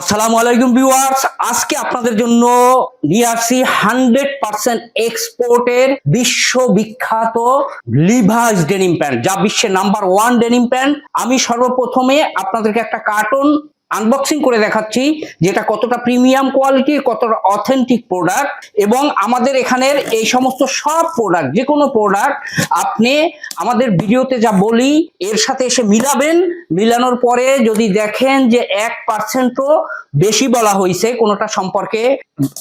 আসসালামু আলাইকুম ভিউয়ার্স। আজকে আপনাদের জন্য নিয়ে আসছি হান্ড্রেড পার্সেন্ট এক্সপোর্টের বিশ্ববিখ্যাত লিভাস ডেনিম প্যান্ট, যা বিশ্বের নাম্বার ওয়ান ডেনিম প্যান্ট। আমি সর্বপ্রথমে আপনাদেরকে একটা কার্টুন আনবক্সিং করে দেখাচ্ছি যেটা কতটা প্রিমিয়াম কোয়ালিটি কতটা অথেন্টিক প্রোডাক্ট এবং আমাদের এখানের এই সমস্ত সব প্রোডাক্ট যে কোনো প্রোডাক্ট আপনি আমাদের ভিডিওতে যা বলি, এর সাথে এসে মিলাবেন। মিলানোর পরে যদি দেখেন যে এক পার্সেন্টও বেশি বলা হয়েছে কোনোটা সম্পর্কে,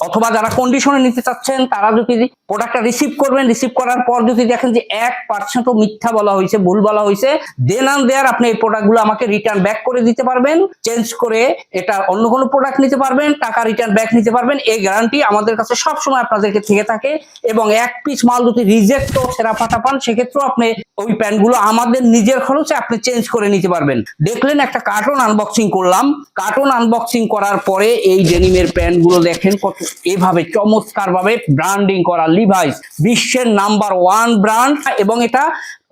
অথবা যারা কন্ডিশনে নিতে চাচ্ছেন, তারা যদি প্রোডাক্টটা রিসিভ করবেন রিসিভ করার পর যদি দেখেন যে এক পার্সেন্টও মিথ্যা বলা হয়েছে ভুল বলা হয়েছে দেন আন দেয়ার আপনি এই প্রোডাক্টগুলো আমাকে রিটার্ন ব্যাক করে দিতে পারবেন। চেঞ্জ করে এটা অন্য কোনো প্রোডাক্ট নিতে পারবেন, টাকা রিটার্ন ব্যাক নিতে পারবেন, এই গ্যারান্টি আমাদের কাছে সবসময় আপনাদেরকে থেকে থাকে এবং এক পিস মাল যদি রিজেক্ট সেরা ফাটা পান, সেক্ষেত্রেও আপনি ওই প্যান্টগুলো আমাদের নিজের খরচে আপনি চেঞ্জ করে নিতে পারবেন। দেখলেন একটা কার্টুন আনবক্সিং করলাম। কার্টুন আনবক্সিং করার পরে এই ডেনিমের প্যান্টগুলো দেখেন কত এভাবে চমৎকার ভাবে ব্র্যান্ডিং করা লিভাইস বিশ্বের নাম্বার ওয়ান ব্র্যান্ড এবং এটা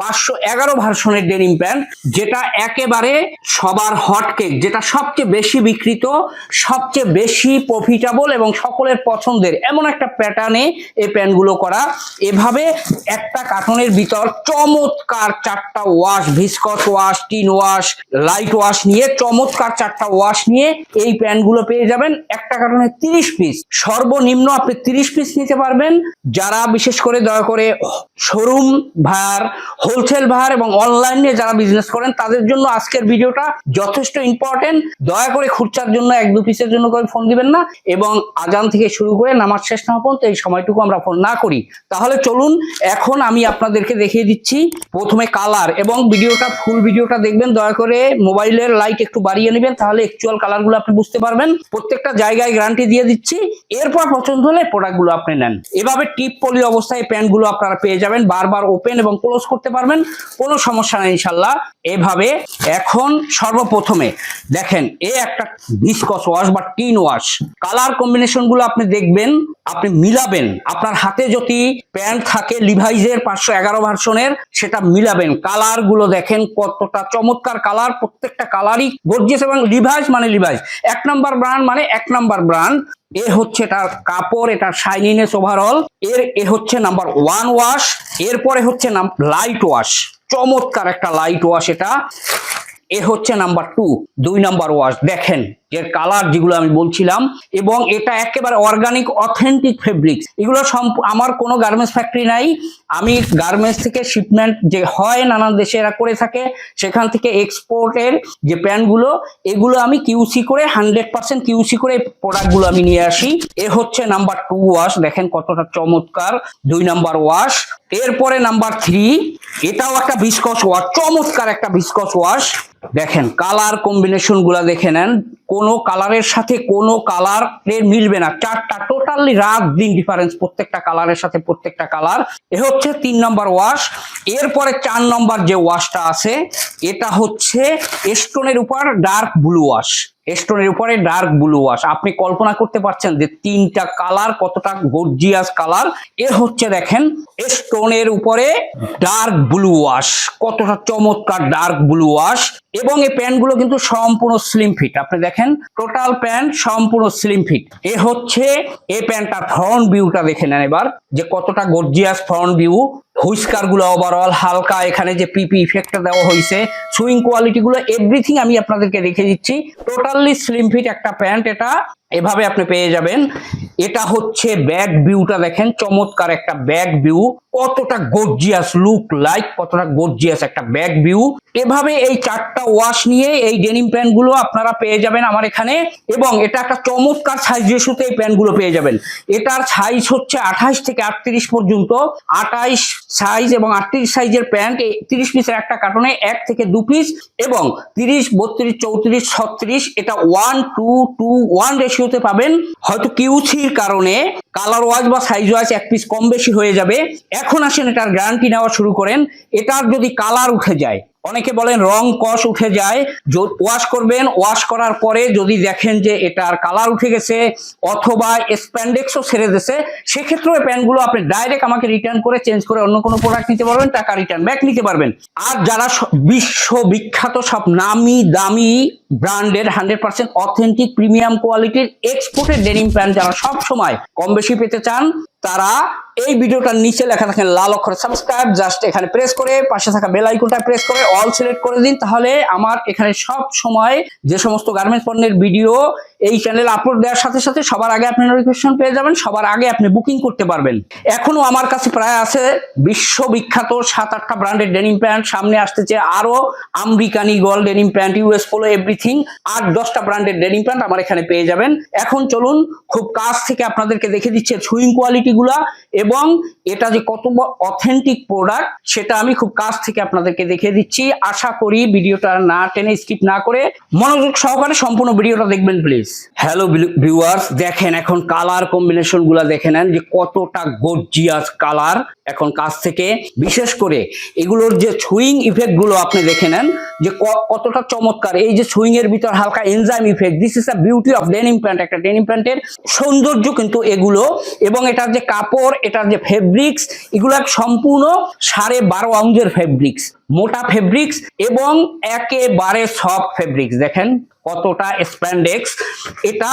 পাঁচশো এগারো ভার্সনের ডেনিম প্যান্ট যেটা একেবারে সবার হটকেক যেটা সবচেয়ে বেশি বিক্রিত, সবচেয়ে বেশি প্রফিটেবল এবং সকলের পছন্দের এমন একটা প্যাটার্নে এই প্যান্টগুলো করা। এভাবে একটা কার্টনের ভিতর চমৎকার চারটা wash viscose wash tint wash light wash নিয়ে চমৎকার চারটা ওয়াশ নিয়ে এই প্যান্টগুলো পেয়ে যাবেন। একটা কার্টনে তিরিশ পিস সর্বনিম্ন আপনি তিরিশ পিস নিতে পারবেন। যারা বিশেষ করে দয়া করে শোরুম ভার হোলসেল ভার এবং অনলাইনে যারা বিজনেস করেন, তাদের জন্য আজকের ভিডিওটা যথেষ্ট ইম্পর্টেন্ট দয়া করে খুরচার জন্য এক দু পিসের জন্য করে ফোন দিবেন না এবং আজান থেকে শুরু করে নামাজ শেষ না পর্যন্ত এই সময়টুকু আমরা ফোন না করি। তাহলে চলুন, এখন আমি আপনাদেরকে দেখিয়ে দিচ্ছি প্রথমে কালার এবং ভিডিওটা ফুল ভিডিওটা দেখবেন, দয়া করে মোবাইলের লাইট একটু বাড়িয়ে নেবেন, তাহলে অ্যাকচুয়াল কালারগুলো আপনি বুঝতে পারবেন। প্রত্যেকটা জায়গায় গ্যারান্টি দিয়ে দিচ্ছি, এরপর পছন্দ হলে প্রোডাক্টগুলো আপনি নেন। এভাবে টিপ পলি অবস্থায় প্যান্টগুলো আপনারা পেয়ে যাবেন, বারবার ওপেন এবং ক্লোজ করতে পারবেন, কোনো সমস্যা নেই ইনশাল্লাহ এভাবে এখন সর্বপ্রথমে দেখেন এ একটা ভিসকস ওয়াশ বা টিন ওয়াশ কালার কম্বিনেশনগুলো আপনি দেখবেন, আপনি মিলাবেন। আপনার হাতে যদি প্যান্ট থাকে লিভাইজের পাঁচশো এগারো ভার্সনের সেটা মিলাবেন। কালারগুলো দেখেন কতটা চমৎকার কালার প্রত্যেকটা কালারই গর্জিয়াস এবং লিভাইজ মানে লিভাইজ এক নাম্বার ব্র্যান্ড মানে এক নাম্বার ব্র্যান্ড এ হচ্ছে এটার কাপড় এটার শাইনিনেস ওভারঅল এর, এ হচ্ছে নাম্বার ওয়ান ওয়াশ এরপরে হচ্ছে নাম লাইট ওয়াশ চমৎকার একটা লাইট ওয়াশ এটা। এ হচ্ছে নাম্বার টু দুই নাম্বার ওয়াশ দেখেন এর কালার যেগুলো আমি বলছিলাম, এবং এটা একেবারে অর্গানিক অথেন্টিক ফেব্রিক্স এগুলো আমার কোনো গার্মেন্টস ফ্যাক্টরি নাই। আমি গার্মেন্টস থেকে শিপমেন্ট যে হয় নানান দেশে এরা করে থাকে, সেখান থেকে এক্সপোর্টের যে প্যান্টগুলো, এগুলো আমি কিউসি করে হান্ড্রেড পার্সেন্ট কিউসি করে প্রোডাক্টগুলো আমি নিয়ে আসি। এ হচ্ছে নাম্বার টু ওয়াশ দেখেন কতটা চমৎকার। দুই নাম্বার ওয়াশ এরপরে নাম্বার থ্রি এটাও একটা ভিসকস ওয়াশ চমৎকার একটা ভিসকস ওয়াশ দেখেন কালার কম্বিনেশনগুলা দেখে নেন কোনো কালারের সাথে কোনো কালারের মিলবে না। চারটা টোটালি রাত দিন ডিফারেন্স প্রত্যেকটা কালারের সাথে প্রত্যেকটা কালার। এ হচ্ছে তিন নম্বর ওয়াশ এরপরে চার নম্বর যে ওয়াশটা আছে, এটা হচ্ছে স্টোনের উপর ডার্ক ব্লু ওয়াশ স্টোনের উপরে ডার্ক ব্লু ওয়াশ আপনি কল্পনা করতে পারছেন যে তিনটা কালার কতটা গর্জিয়াস কালার। এ হচ্ছে দেখেন স্টোনের উপরে ডার্ক ব্লু ওয়াশ কতটা চমৎকার ডার্ক ব্লু ওয়াশ এবং এই প্যান্টগুলো কিন্তু সম্পূর্ণ স্লিম ফিট আপনি দেখেন টোটাল প্যান্ট সম্পূর্ণ স্লিম ফিট এ হচ্ছে এই প্যান্টটার ফ্রন্ট ভিউটা দেখে নেন এবার, যে কতটা গর্জিয়াস ফ্রন্ট ভিউ হুইস্কারগুলো ওভারঅল হালকা, এখানে যে পিপি ইফেক্টটা দেওয়া হয়েছে সুইং কোয়ালিটি গুলো এভরিথিং আমি আপনাদেরকে রেখে দিচ্ছি। টোটালি স্লিম ফিট একটা প্যান্ট এটা এভাবে আপনি পেয়ে যাবেন। এটা হচ্ছে ব্যাক ভিউটা দেখেন, চমৎকার একটা ব্যাক ভিউ কতটা গর্জিয়াস লুক লাইক কতটা গর্জিয়াস একটা ব্যাক ভিউ এভাবে এই চারটা ওয়াশ নিয়ে এই ডেনিম প্যান্টগুলো আপনারা পেয়ে যাবেন আমার এখানে। এবং এটা একটা চমৎকার সাইজ রেশুতে এই প্যান্টগুলো পেয়ে যাবেন। এটার সাইজ হচ্ছে আঠাশ থেকে আটত্রিশ পর্যন্ত। আঠাইশ সাইজ এবং আটত্রিশ সাইজের প্যান্ট তিরিশ পিসের একটা কার্টনে এক থেকে দু পিস এবং তিরিশ, বত্রিশ, চৌত্রিশ, ছত্রিশ, এটা ওয়ান টু টু ওয়ান রেশিওতে পাবেন। হয়তো কিউসির কারণে কালার ওয়াইজ বা সাইজ ওয়াইজ এক পিস কম বেশি হয়ে যাবে। এখন আসেন এটার গ্যারান্টি নেওয়া শুরু করেন। এটার যদি কালার উঠে যায়, অনেকে বলেন রং কষ উঠে যায় ওয়াশ করবেন ওয়াশ করার পরে যদি দেখেন যে এটার কালার উঠে গেছে অথবা স্প্যান্ডেক্সও ছেড়ে দিয়েছে সেক্ষেত্রে ওই প্যান্টগুলো আপনি ডাইরেক্ট আমাকে রিটার্ন করে চেঞ্জ করে অন্য কোনো প্রোডাক্ট নিতে পারবেন, টাকা রিটার্ন ব্যাক নিতে পারবেন। আর যারা স- বিশ্ববিখ্যাত সব নামি দামি ব্র্যান্ডের হান্ড্রেড পার্সেন্ট অথেন্টিক প্রিমিয়াম কোয়ালিটির এক্সপোর্টেড ডেনিম প্যান্ট যারা সব সময় কম বেশি পেতে চান তারা এই ভিডিওটার নিচে লেখা থাকেন লাল অক্ষরে সাবস্ক্রাইব জাস্ট এখানে প্রেস করে, পাশে থাকা বেল আইকনটা প্রেস করে অল সিলেক্ট করে দিন। তাহলে আমার এখানে সব সময় যে সমস্ত গার্মেন্টস পণ্যের ভিডিও এই চ্যানেল আপলোড দেওয়ার সাথে সাথে সবার আগে আপনি নোটিফিকেশন পেয়ে যাবেন, সবার আগে আপনি বুকিং করতে পারবেন। এখনও আমার কাছে প্রায় আছে বিশ্ববিখ্যাত সাত আটটা ব্র্যান্ডের ডেনিম প্যান্ট সামনে আসতেছে আরও আমেরিকানি gold denim pant US Polo everything আট, দশটা ব্র্যান্ডের ডেনিম প্যান্ট আমার এখানে পেয়ে যাবেন। এখন চলুন, খুব কাছ থেকে আপনাদেরকে দেখে দিচ্ছে সুইং কোয়ালিটি গুলা এবং এটা যে কত অথেন্টিক প্রোডাক্ট সেটা আমি খুব কাছ থেকে আপনাদেরকে দেখে দিচ্ছি। আশা করি ভিডিওটা না টেনে স্কিপ না করে মনোযোগ সহকারে সম্পূর্ণ ভিডিওটা দেখবেন প্লিজ হ্যালো ভিউয়ার্স দেখেন এখন কালার কম্বিনেশনগুলা দেখে নেন যে কতটা গর্জিয়াস কালার এখন কাছ থেকে, বিশেষ করে এগুলোর যে সুইং ইফেক্টগুলো আপনি দেখে নেন, যে কতটা চমৎকার। এই যে সুইং এর ভিতর হালকা enzyme effect this is a beauty of denim pant একটা ডেনিম প্যান্টের সৌন্দর্য কিন্তু এগুলো, এবং এটার যে কাপড়, এটার যে ফেব্রিক্স এগুলো এক সম্পূর্ণ সাড়ে বারো আউন্সের ফেব্রিক্স মোটা ফেব্রিক্স এবং একেবারে সফট ফেব্রিক্স দেখেন কতটা স্প্যান্ডেক্স এটা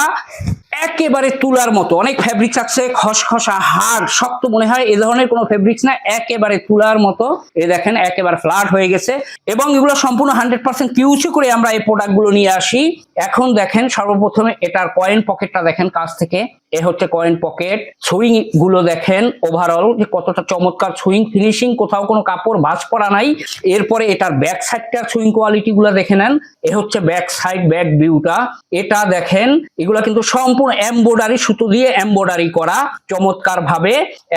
একেবারে তুলার মতো। অনেক ফেব্রিক্স আছে, খসখসা হার্ড শক্ত মনে হয়, এ ধরনের কোনো ফেব্রিক্স না, একেবারে তুলার মতো। এ দেখেন, একেবারে ফ্ল্যাট হয়ে গেছে। এবং এগুলো সম্পূর্ণ হান্ড্রেড পার্সেন্ট কিউচু করে আমরা এই প্রোডাক্টগুলো নিয়ে আসি। এখন দেখেন, সর্বপ্রথমে এটার কয়েন পকেটটা দেখেন কাছ থেকে। এ হচ্ছে কয়েন পকেট সুইংগুলো দেখেন ওভারঅল যে কতটা চমৎকার সুইং ফিনিশিং কোথাও কোনো কাপড় ভাঁজ পড়া নাই। এরপরে এটার ব্যাক সাইডটার সুইং কোয়ালিটি গুলো দেখে নেন। এ হচ্ছে ব্যাক সাইড ব্যাক ভিউটা এটা দেখেন, এগুলা কিন্তু সম্পূর্ণ এমব্রয়ডারি সুতো দিয়ে এমব্রয়ডারি করা চমৎকার ভাবে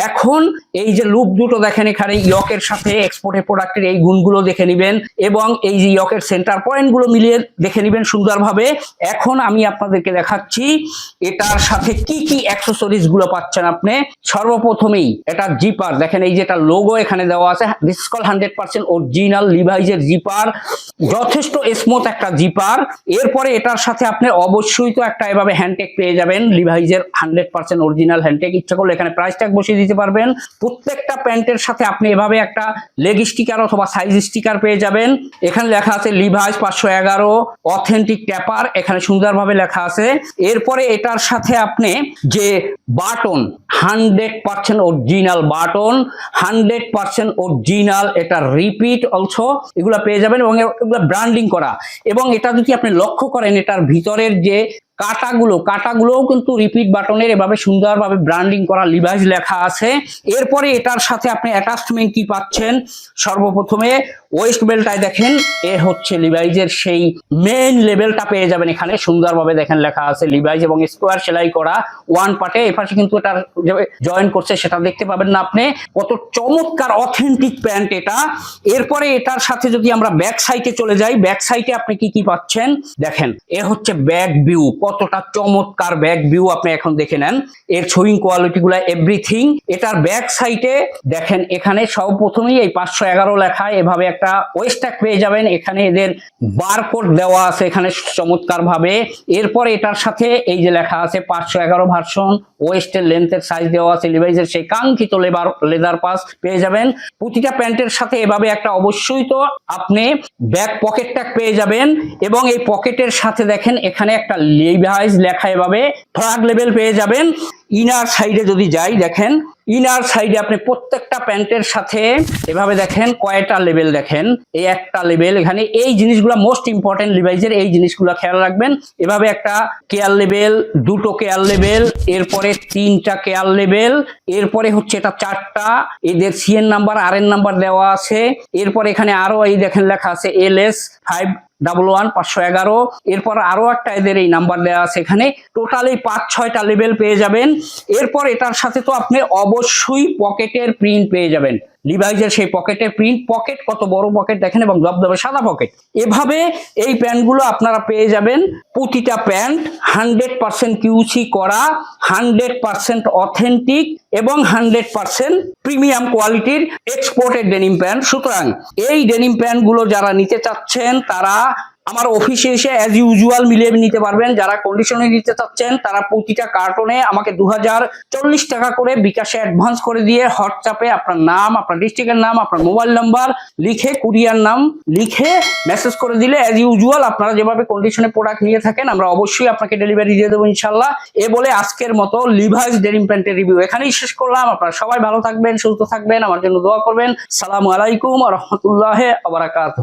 এখন এই যে লুপ দুটো দেখেন এখানে, ইয়কের সাথে এক্সপোর্টের প্রোডাক্টের এই গুণগুলো দেখে নেবেন এবং এই যে ইয়কের সেন্টার পয়েন্টগুলো মিলিয়ে দেখে নেবেন সুন্দরভাবে। এখন আমি আপনাদেরকে দেখাচ্ছি, এটার সাথে কি কি অ্যাক্সেসরিজগুলো পাচ্ছেন আপনি? সর্বপ্রথমেই এটা জিপার দেখেন এই যে এটা লোগো এখানে দেওয়া আছে। This call hundred percent original লিভাইজের zipper যথেষ্ট স্মুথ একটা জিপার এরপরে এটার সাথে আপনি অবশ্যই তো একটা এভাবে হ্যান্ডটেক পেয়ে যাবেন। লিভাইজের hundred percent original hand tag ইচ্ছা করলে এখানে প্রাইস ট্যাগ বসিয়ে দিতে পারবেন। প্রত্যেকটা প্যান্টের সাথে আপনি এভাবে একটা লেগ স্টিকার অথবা সাইজ স্টিকার পেয়ে যাবেন। এখানে লেখা আছে লিভাইজ পাঁচশো এগারো। অথেন্টিক ট্যাপার এখানে সুন্দরভাবে লেখা আছে। এরপরে এটার সাথে আপনি যে button hundred percent original button, hundred percent original, এটা রিপিট অলসো, এগুলো পেয়ে যাবেন এবং এগুলো ব্র্যান্ডিং করা। এবং এটা যদি আপনি লক্ষ্য করেন, এটার ভিতরের যে কাটাগুলো, কাটাগুলোও কিন্তু রিপিট বাটনের এভাবে সুন্দরভাবে ব্র্যান্ডিং করা লিভাইজ লেখা আছে। এরপরে এটার সাথে আপনি অ্যাটাচমেন্ট কি পাচ্ছেন? সর্বপ্রথমে ওয়েস্ট বেল্টটায় দেখেন, এ হচ্ছে লিভাইজের সেই মেইন লেভেলটা পেয়ে যাবেন এখানে। সুন্দরভাবে দেখেন লেখা আছে লিভাইজ এবং স্কোয়ার সেলাই করা ওয়ান পার্টে এপাশে কিন্তু এটার জয়েন করছে সেটা দেখতে পাবেন না আপনি। কত চমৎকার অথেন্টিক প্যান্ট এটা। এরপরে এটার সাথে যদি আমরা ব্যাক সাইডে চলে যাই ব্যাক সাইডে আপনি কি কি পাচ্ছেন? দেখেন, এ হচ্ছে ব্যাক ভিউ কতটা চমৎকার ব্যাক ভিউ আপনি এখন দেখে নেন। এর সুইং কোয়ালিটি গুলা এভরিথিং এটার ব্যাক সাইডে দেখেন, এখানে সর্বপ্রথমেই এই পাঁচশো এগারো লেখা, এভাবে একটা ওয়েস্টাক পেয়ে যাবেন। এখানে এদের বারকোড দেওয়া আছে এখানে চমৎকার ভাবে এরপরে এটার সাথে এই যে লেখা আছে পাঁচশো এগারো ভার্সন ওয়েস্টের লেন্থের সাইজ দেওয়া আছে লিভাইজের সেই কাঙ্ক্ষিত লেবার লেদার পাস পেয়ে যাবেন। প্রতিটা প্যান্টের সাথে এভাবে একটা অবশ্যই তো আপনি ব্যাক পকেট পেয়ে যাবেন। এবং এই পকেটের সাথে দেখেন, এখানে একটা লিভাইজ লেখা এভাবে ফ্লাগ লেভেল পেয়ে যাবেন। ইনার সাইডে যদি যাই, দেখেন ইনার সাইডে আপনি প্রত্যেকটা প্যান্টের সাথে এভাবে দেখেন, কয়টা লেভেল দেখেন? এই একটা লেভেল এখানে এই জিনিসগুলো মোস্ট ইম্পর্টেন্ট লিভাইজের এই জিনিসগুলো খেয়াল রাখবেন। এভাবে একটা কেয়ার লেভেল দুটো কেয়ার লেভেল এরপরে তিনটা কেয়ার লেভেল এরপরে হচ্ছে এটা চারটা, এদের সিএন নাম্বার আর এন নাম্বার দেওয়া আছে। এরপরে এখানে আরও এই দেখেন লেখা আছে L S five double one পাঁচশো এগারো। এরপর আরও একটা এদের এই নাম্বার দেওয়া আছে এখানে। টোটালি পাঁচ, ছয়টা লেভেল পেয়ে যাবেন। এরপর এটার সাথে তো আপনি অবশ্যই পকেটের প্রিন্ট পেয়ে যাবেন। লিভাইজের সেই পকেটের প্রিন্ট পকেট কত বড় পকেট দেখেন, এবং দবদবে সাদা পকেট এভাবে এই প্যান্টগুলো আপনারা পেয়ে যাবেন। প্রতিটা প্যান্ট হান্ড্রেড পার্সেন্ট কিউসি করা হান্ড্রেড পার্সেন্ট অথেন্টিক এবং হান্ড্রেড পার্সেন্ট প্রিমিয়াম কোয়ালিটির এক্সপোর্টেড ডেনিম প্যান্ট সুতরাং এই ডেনিম প্যান্টগুলো যারা নিতে চাচ্ছেন, তারা আমার অফিসে এসে অ্যাজ ইউজুয়াল মিলিয়ে নিতে পারবেন। যারা কন্ডিশনে নিতে চাচ্ছেন, তারা প্রতিটা কার্টনে আমাকে দু টাকা করে বিকাশে অ্যাডভান্স করে দিয়ে হোয়াটসঅ্যাপে আপনার নাম, আপনার ডিস্ট্রিক্টের নাম, আপনার মোবাইল নাম্বার লিখে কুরিয়ার নাম লিখে মেসেজ করে দিলে অ্যাজ ইউজুয়াল আপনারা যেভাবে কন্ডিশনে প্রোডাক্ট নিয়ে থাকেন, আমরা অবশ্যই আপনাকে ডেলিভারি দিয়ে দেবো ইনশাল্লাহ এ বলে আজকের মতো লিভাইস ডেনিম প্যান্টের রিভিউ এখানেই শেষ করলাম। আপনারা সবাই ভালো থাকবেন, সুস্থ থাকবেন, আমার জন্য দোয়া করবেন। সালাম আলাইকুম রহমতুল্লাহ আবরাকাত